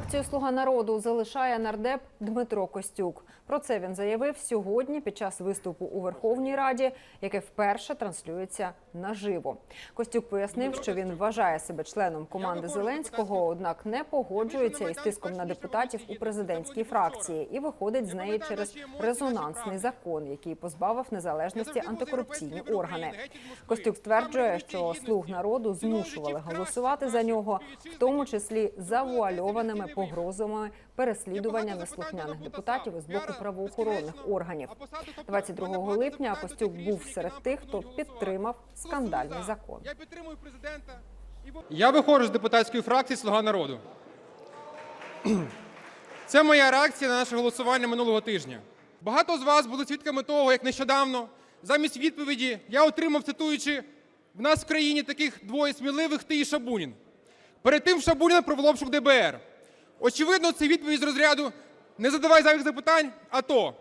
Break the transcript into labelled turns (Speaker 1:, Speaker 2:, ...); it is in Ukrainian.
Speaker 1: Фракцію Слуга народу залишає нардеп Дмитро Костюк. Про це він заявив сьогодні під час виступу у Верховній Раді, яке вперше транслюється наживо. Костюк пояснив, що він вважає себе членом команди Зеленського, однак не погоджується із тиском на депутатів у президентській фракції і виходить з неї через резонансний закон, який позбавив незалежності антикорупційні органи. Костюк стверджує, що слуг народу змушували голосувати за нього, в тому числі завуальованими погрозами переслідування неслухняних депутатів із боку правоохоронних органів. 22 липня Костюк був серед тих, хто підтримав скандальний закон.
Speaker 2: Я підтримую президента. Я виходжу з депутатської фракції Слуга народу. Це моя реакція на наше голосування минулого тижня. Багато з вас були свідками того, як нещодавно замість відповіді я отримав, цитуючи, в нас в країні таких двоє сміливих ти і Шабунін. Перед тим Шабунін провел обшук ДБР. Очевидно, це відповідь з розряду не задавай зайвих запитань, а то.